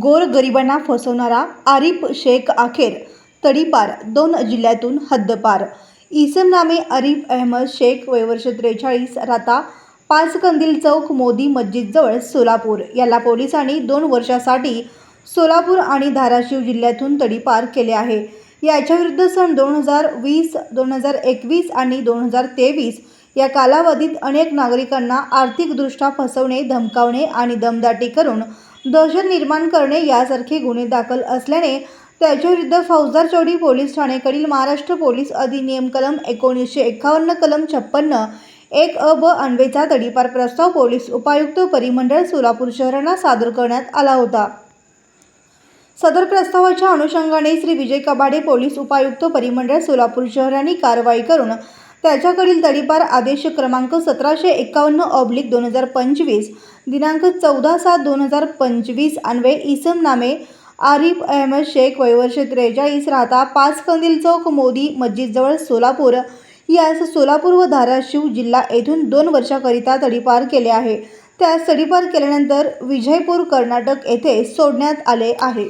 गोरगरिबांना फसवणारा आरिफ शेख अखेर तडीपार दोन जिल्ह्यातून हद्दपार. इसम नामे आरिफ अहमद शेख वयवर्ष त्रेचाळीस राहता पाच कंदील चौक मोदी मस्जिदजवळ सोलापूर. याला पोलिसांनी दोन वर्षासाठी सोलापूर आणि धाराशिव जिल्ह्यातून तडीपार केले आहे. याच्याविरुद्ध सन दोन हजार वीस दोन हजार एकवीस आणि दोन हजार तेवीस या कालावधीत अनेक नागरिकांना आर्थिकदृष्ट्या फसवणे धमकावणे आणि दमदाटी करून दहशत निर्माण करणे यासारखे गुन्हे दाखल असल्याने त्याच्याविरुद्ध फौजदार चौडी पोलीस ठाणेकडील महाराष्ट्र पोलीस अधिनियम कलम एकोणीसशे एकावन्न कलम छप्पन्न एक अ ब अन्वेचा तडीपार प्रस्ताव पोलीस उपायुक्त परिमंडळ सोलापूर शहरांना सादर करण्यात आला होता. सदर प्रस्तावाच्या अनुषंगाने श्री विजय कबाडे पोलीस उपायुक्त परिमंडळ सोलापूर शहरांनी कारवाई करून त्याच्याकडील तडीपार आदेश क्रमांक सतराशे एकावन्न ऑब्लिक दोन हजार पंचवीस दिनांक चौदा सात दोन हजार पंचवीस अन्वये इसम नामे आरिफ अहमद शेख वयवर्ष त्रेचाळीस राहता पाच कंदील चौक मोदी मस्जिदजवळ सोलापूर. यास सोलापूर व धाराशिव जिल्हा येथून दोन वर्षाकरिता तडीपार केले आहे. त्यास तडीपार केल्यानंतर विजयपूर कर्नाटक येथे सोडण्यात आले आहे.